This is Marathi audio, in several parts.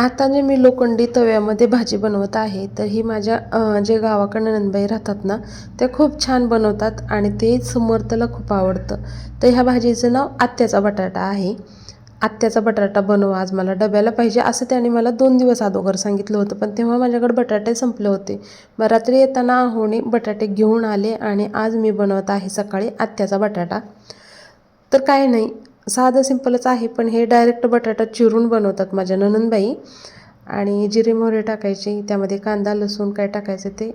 आता जे मी लोखंडी तव्यामध्ये भाजी बनवत आहे तर ही माझ्या जे गावाकडनं नंदबाई राहतात ना त्या खूप छान बनवतात आणि ते समर्थला खूप आवडतं. तर ह्या भाजीचं नाव आत्याचा बटाटा आहे. आत्याचा बटाटा बनवा आज मला डब्याला पाहिजे असं त्याने मला दोन दिवस अगोदर सांगितलं होतं पण तेव्हा माझ्याकडे बटाटे संपले होते. मग रात्री येताना आहोने बटाटे घेऊन आले आणि आज मी बनवत आहे सकाळी आत्याचा बटाटा. तर काय नाही साधं सिंपलच आहे पण हे डायरेक्ट बटाटा चिरून बनवतात माझ्या ननंदबाई. आणि जिरे मोहरे टाकायचे त्यामध्ये कांदा लसूण काय टाकायचं ते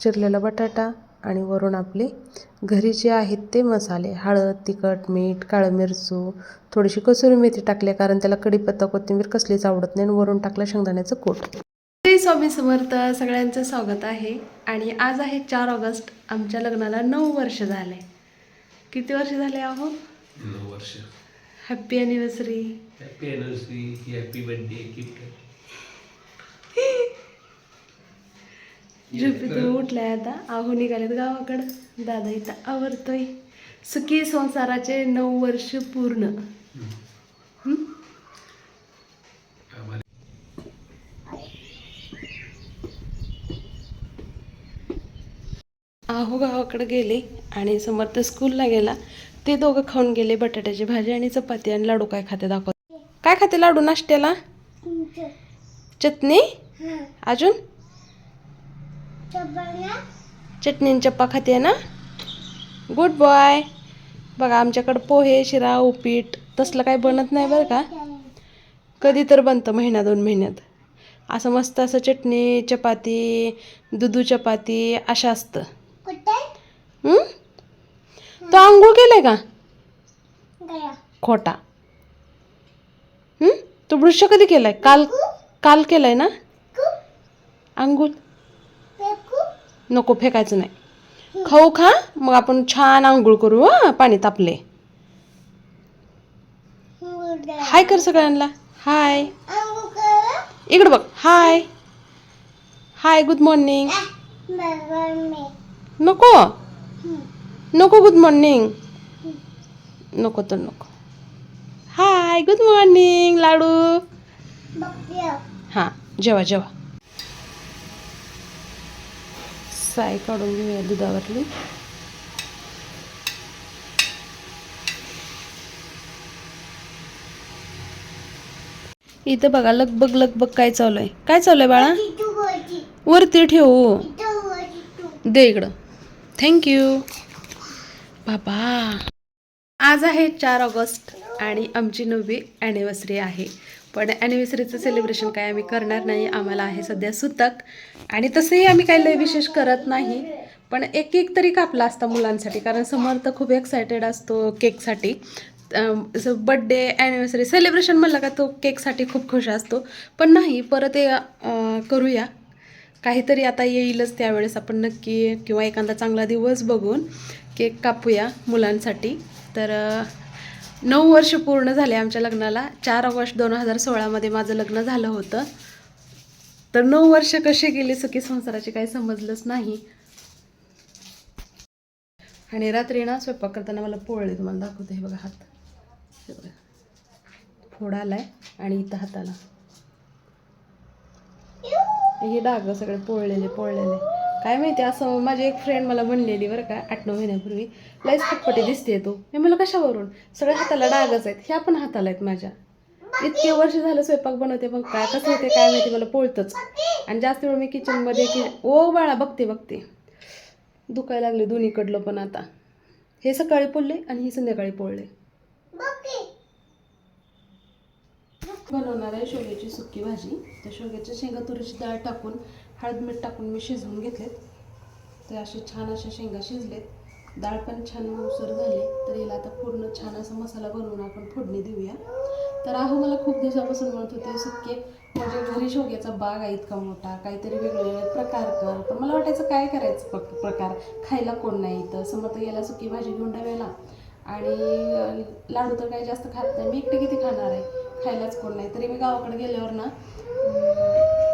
चिरलेला बटाटा आणि वरून आपले घरी जे आहेत ते मसाले हळद तिखट मीठ काळं मिरचू थोडीशी कसुरी मेथी टाकली कारण त्याला कढीपत्ता कोथिंबीर कसलीच आवडत नाही आणि वरून टाकलं शेंगदाण्याचं कोट. श्री स्वामी समर्थ सगळ्यांचं स्वागत आहे. आणि आज आहे चार ऑगस्ट आमच्या लग्नाला नऊ वर्ष झाले. किती वर्ष झाले आहो? नऊ वर्ष. Happy anniversary happy anniversary happy birthday gift झोपेतून उठलाय आता आहो निघालेत गावाकडं दादा इथं आवरतोय सुखी संसाराचे नऊ वर्ष पूर्ण? आहो गावाकडे गेले आणि समर्थ स्कूलला गेला ते दोघं खाऊन गेले बटाट्याची भाजी आणि चपाती आणि लाडू काय खाते दाखव काय खाते लाडू? नाश्त्याला? चटणी? अजून? चटणी चप्पा खाते ना? गुड बॉय बघा आमच्याकडं पोहे शिरा उपीट तसलं काही बनत नाही बरं का? कधी तर बनतं महिना दोन महिन्यात. असं मस्त असं चटणी चपाती दुधू चपाती असं असतं. हं? तो आंघोळ केलंय का? खोटा. हं? तू ब्रुश कधी केलाय? काल काल केलाय ना? आंघोळ. नको फेकायचं नाही. खाऊ खा मग आपण छान आंघोळ करू हा? पाणी तापले हाय कर सगळ्यांना. हाय. इकडं बघ. हाय. Hi good morning. नको. नको गुड मॉर्निंग नको तर नको. Hi good morning Ladu. हां जेवा जेवा. साय काढून घेऊया दुधावरली. इथं बघा लगबग लगबग काय चालू आहे काय चालू आहे बाळा वरती. ठेवू. दे इकडं. थँक्यू बाबा. आज आहे चार ऑगस्ट आणि आमची नववी ॲनिव्हर्सरी आहे. पण ॲनिव्हर्सरीचं सेलिब्रेशन काय आम्ही करणार नाही आम्हाला आहे सध्या सुतक. आणि तसंही आम्ही काही लय विशेष करत नाही. पण एक एक तरी कापला असता मुलांसाठी कारण समर्थ खूप एक्सायटेड असतो केकसाठी बड्डे ॲनिव्हर्सरी सेलिब्रेशन म्हणलं का तो केकसाठी खूप खुश असतो. पण नाही परत हे करूया. काहीतरी आता येईलच त्यावेळेस आपण नक्की किंवा एखादा चांगला दिवस बघून. केक कापूया मुलांसाठी. तर नऊ वर्ष पूर्ण झाले आमच्या लग्नाला. चार ऑगस्ट दोन हजार सोळामध्ये माझं लग्न झालं होतं. तर नऊ वर्ष कसे गेले सुखी संसाराची काही समजलंच नाही. आणि रात्री ना स्वयंपाक करताना मला पोळले. तुम्हाला दाखवते हे बघा हात. फोड आलाय आणि इथं हाताला. हे डाग सगळे पोळलेले पोळलेले. काय माहिती असं माझी एक फ्रेंड मला म्हणलेली बरं का आठ नऊ महिन्यापूर्वी. लयच फटफटी दिसते तो. मी मला कशावरून? सगळ्या हाताला डागच आहेत. ह्या पण हाताला आहेत माझ्या. इतके वर्ष झालं स्वयंपाक बनवते पण काय कसं होते काय माहिती मला पोळतच. आणि जास्त वेळ मी किचनमध्ये की ओ बाळा बघते बघते. दुखायला लागले दोन्हीकडलं पण आता. हे सकाळी पोळले आणि हे संध्याकाळी पोळले. बनवणार आहे शेवग्याची सुकी भाजी. तर शेवग्याच्या शेंगा तुरीची डाळ टाकून हळद मीठ टाकून मी शिजवून घेतलेत. तर असे छान अशा शेंगा शिजलेत. डाळ पण छान मऊसर झाली तर याला आता पूर्ण छान असा मसाला बनवून आपण फोडणी देऊया. तर आहो मला खूप दिवसापासून म्हणत होते सुके म्हणजे घरी शेवग्याचा बाग आहे इतका मोठा काहीतरी वेगवेगळे प्रकार कर. पण मला वाटायचं काय करायचं प्रक- प्रकार? खायला कोण नाही इथं. समर्थ याला सुकी भाजी घेऊन डब्याला आणि लाडू तर काही जास्त खात नाही. मी एकटे किती खाणार आहे? खायलाच कोण नाही. तरी मी गावाकडे गेल्यावर ना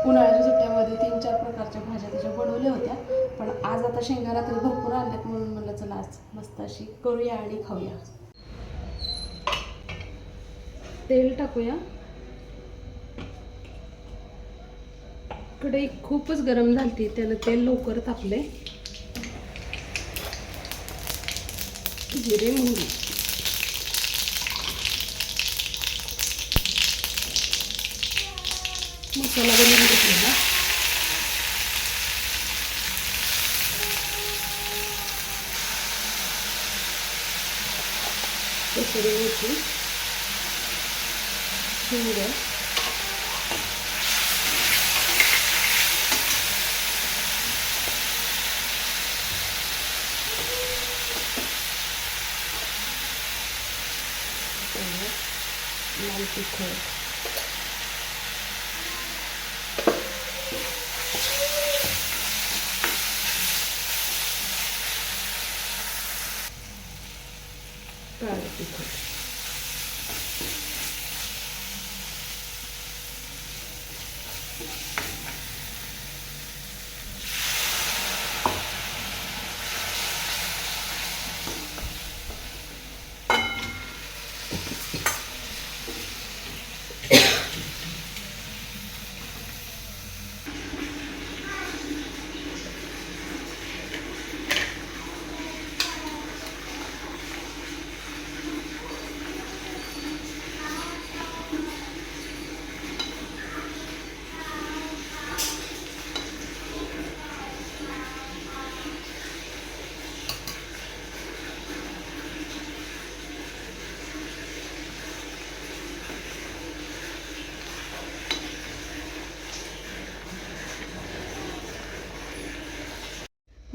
उन्हाळ्याच्या सुट्ट्यामध्ये तीन चार प्रकारच्या भाज्या त्याच्या बनवल्या होत्या. पण आज आता शेंगाला तरी भरपूर आणल्यात म्हणून म्हणलं चला आज मस्त अशी करूया आणि खाऊया. तेल टाकूया. कढई खूपच गरम झाली त्यानं तेल लवकर तापले जिरे मोहरी मसाला बनवून घेतलेला कसरी मेथी हिंग लाल तिखट काळं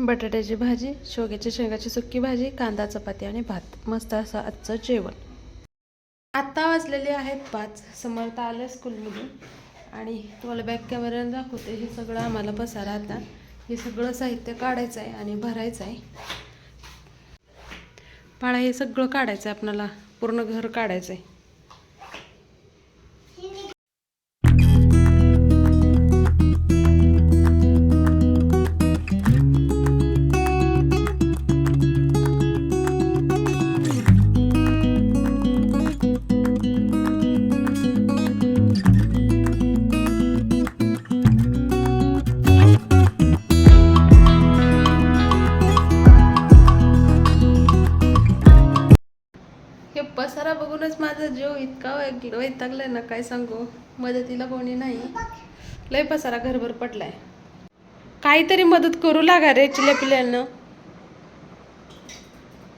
बटाट्याची भाजी शेवग्याच्या शेंगाची सुक्की भाजी कांदा चपाती आणि भात. मस्त असं आजचं जेवण. आत्ता वाजलेले आहेत पाच. समर्थ आलं स्कूलमधून. आणि तुम्हाला बॅक कॅमेऱ्यानं दाखवते हे सगळं आम्हाला पसारा आता. हे सगळं साहित्य काढायचं आहे आणि भरायचं आहे पाळा हे सगळं काढायचं आहे आपणाला. पूर्ण घर काढायचं आहे माझा जीव इतका वैग- वैतागलाय ना काय सांगू? मदतीला कोणी नाही. लय पसारा घरभर पडलाय. काहीतरी मदत करू लागा रे चिल्या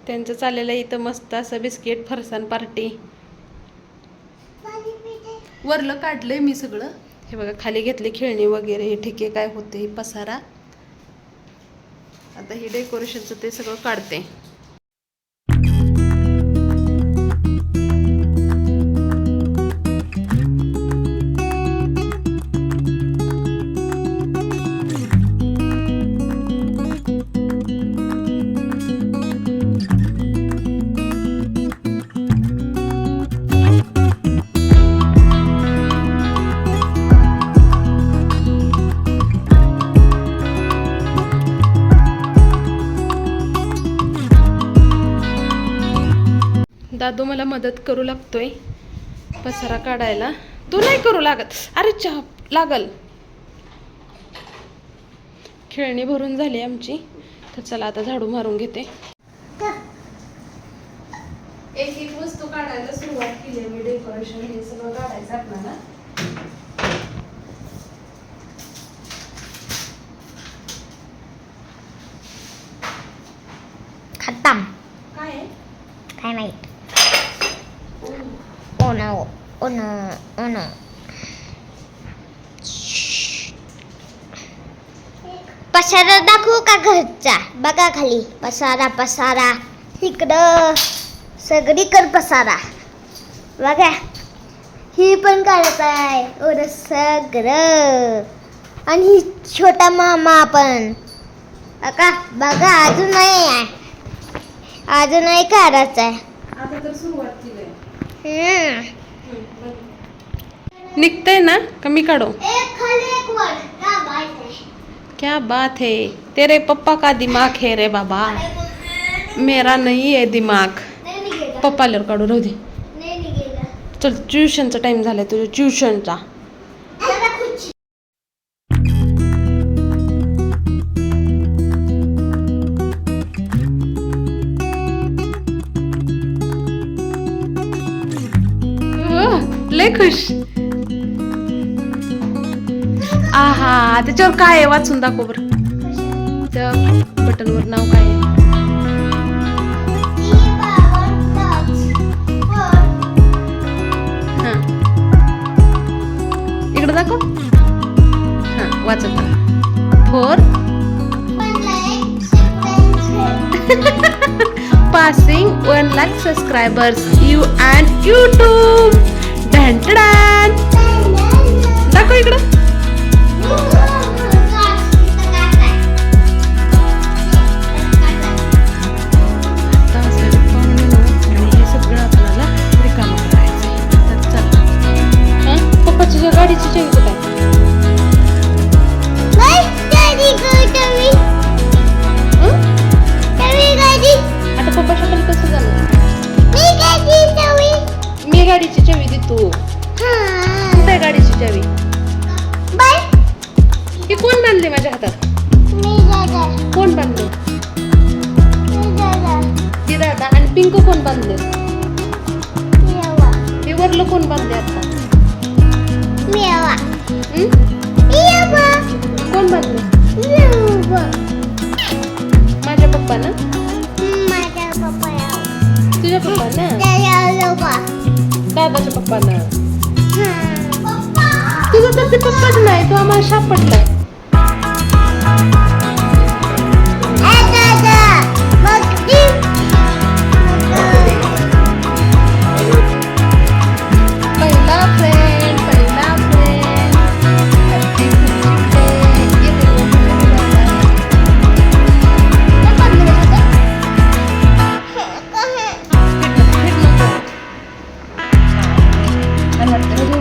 त्यांचं चाललेलं आहे इथं मस्त असं बिस्किट फरसान पार्टी वरलं काढलंय मी सगळं. हे बघा खाली घेतले खेळणी वगैरे हे ठिके काय होते हे पसारा. आता हे डेकोरेशनचं ते सगळं काढते. दादू मला मदत करू लागतोय. पसारा काढायला. तू नाही करू लागत. अरे चहा लागल. खेळणी भरून झाली आमची. तर चला आता झाडू मारून घेते. एक एक वस्तू काढायला सुरुवात केली आहे मी डेकोरेशन हे सगळं काढायचं आपल्याला. खतम. काय? काय ओ ओ नो ओ नो पसारा दाखवू का घरचा बघा खाली पसारा पसारा इकडं सगळीकडे पसारा बघा ही पण काढत आहे एवढं सगळं आणि ही छोटा मामा पण बघा बघा अजून नाही आहे अजूनही काढायचं आहे निघतंय ना? कमी काढो? क्या बात है? तेरे पप्पा का दिमाग है रे बाबा। मेरा नाही आहे दिमाग। पप्पा आल्यावर काढू राहू दे. चल ट्युशनचा टाइम झालाय तुझ्या ट्युशनचा. लय खुश. हा त्याच्यावर काय आहे? वाचून दाखव बरं. त्या बटनवर नाव काय आहे? इकडे दाखव. हा वाचत four. Passing 1 lakh subscribers you and youtube. डॅन डॅन दाखव इकडं. पिंक कोण बांधले हे वरलं कोण बांधले आता? कोण बांधले माझ्या पप्पानं? तुझ्या पप्पानं? दादाच्या पप्पानं? तुझा तर ते पप्पाच नाही तो आम्हाला सापडला. दोन्ही पण बांधले